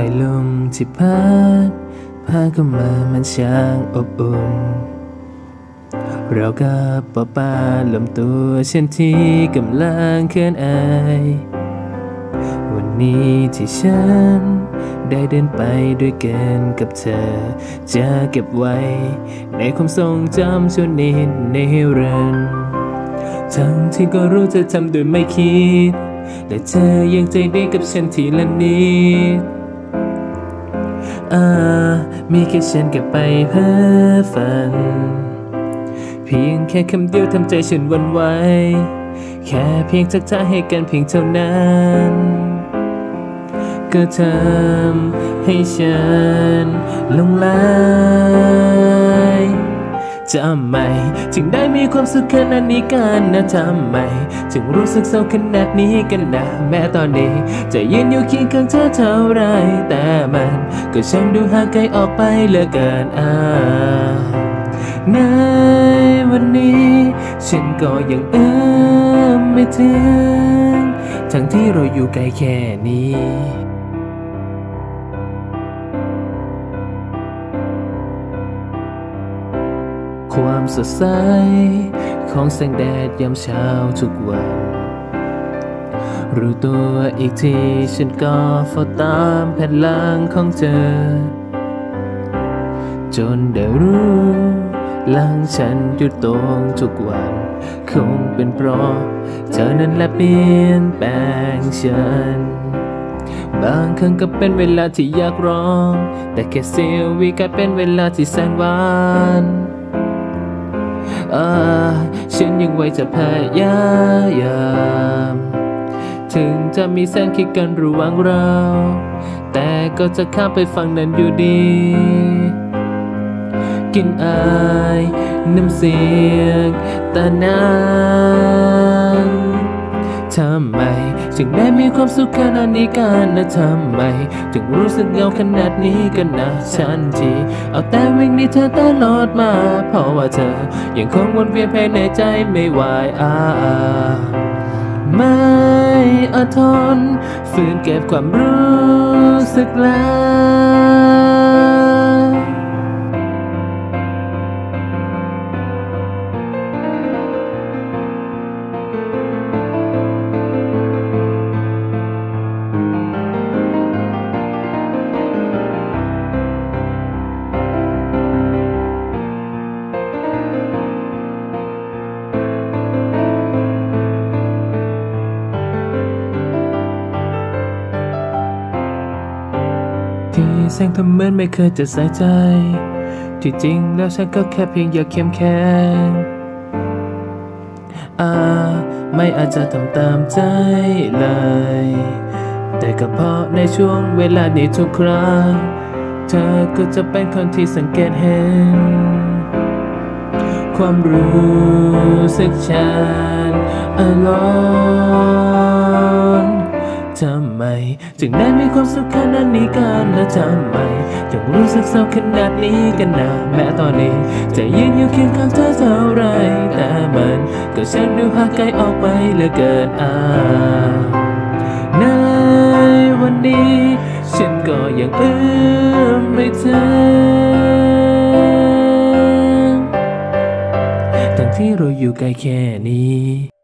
แต่ลมที่พัดพาเข้ามามันช่างอบอุ่นเรากับป้าป้าลมตัวเช่นที่กำลังเคลื่อนไอวันนี้ที่ฉันได้เดินไปด้วยกันกับเธอ จะเก็บไว้ ในความทรงจำชั่วนิดในรันดร์ทั้งที่ก็รู้เธอทำโดยไม่คิดและเธอยังใจดีกับฉันทีละนิด อ่ามีแค่ฉันกับไปเพ้อฝัน เพียงแค่คำเดียวทำใจฉันวันไหว แค่เพียงทักทายให้กันเพียงเท่านั้นก็ทำให้ฉันหลงไหล จะทำไมถึงได้มีความสุขขนาดนี้กันนะทำไม ถึงรู้สึกเศร้าขนาดนี้กันนะ แม้ตอนนี้ จะยืนอยู่เคียงข้างเธอเท่าไร แต่มัน ก็ช่างดูห่างไกลออกไปเหลือเกินอ่าในวันนี้ ฉันก็ยังเอื้อมไม่ถึง ทั้งที่เราอยู่ไกลแค่นี้ ความสดใส ของแสงแดดยามเช้าทุกวัน รู้ตัวอีกทีฉันก็เฝ้าตามแผ่นหลังของเธอ จนได้รู้หลังฉันหยุดตรงทุกวัน คงเป็นเพราะเธอนั้นแหละเปลี่ยนแปลงฉันบางครั้งก็เป็นเวลาที่อยากร้อง แต่แค่เสียววิกลายเป็นเวลาที่แสนหวาน อ่าฉันยังไว้จะพยายามถึงจะมีเส้นคิดกันระหว่างเรา แต่ก็จะข้ามไปฝั่งนั้นอยู่ดี กินอายน้ำเสียงตานั้นทำ จึงได้มีความสุขขนาดนี้กันนะทำไม ถึงรู้สึกเหงาขนาดนี้กันนะฉันทีเอาแต่วิ่งหนีเธอตลอดมา เพราะว่าเธอ ยังคงวนเวียนภายในใจไม่ไหวอาไม่อดทนฝืนเก็บความรู้สึกแล้ว แสงทำเหมือนไม่เคยจะใส่ใจ ที่จริงแล้วฉันก็แค่เพียงอยากเข้มแข็งอ่าไม่อาจจะทำตามใจเลย แต่ก็เพราะในช่วงเวลานี้ทุกครั้ง เธอก็จะเป็นคนที่สังเกตเห็น ความรู้สึกฉันอลอน ทำไม จึงได้มีความสุขขนาดนี้กันและทำไมถึงรู้สึกเศร้าขนาดนี้กันนะแม้ตอนนี้ จะยืนอยู่เคียงข้างเธอเท่าไรแต่มันก็ช่างดูห่างไกลออกไปเหลือเกินอ่าในวันนี้ ฉันก็ยังเอื้อมไม่ถึงทั้งที่เราอยู่ไกลแค่นี้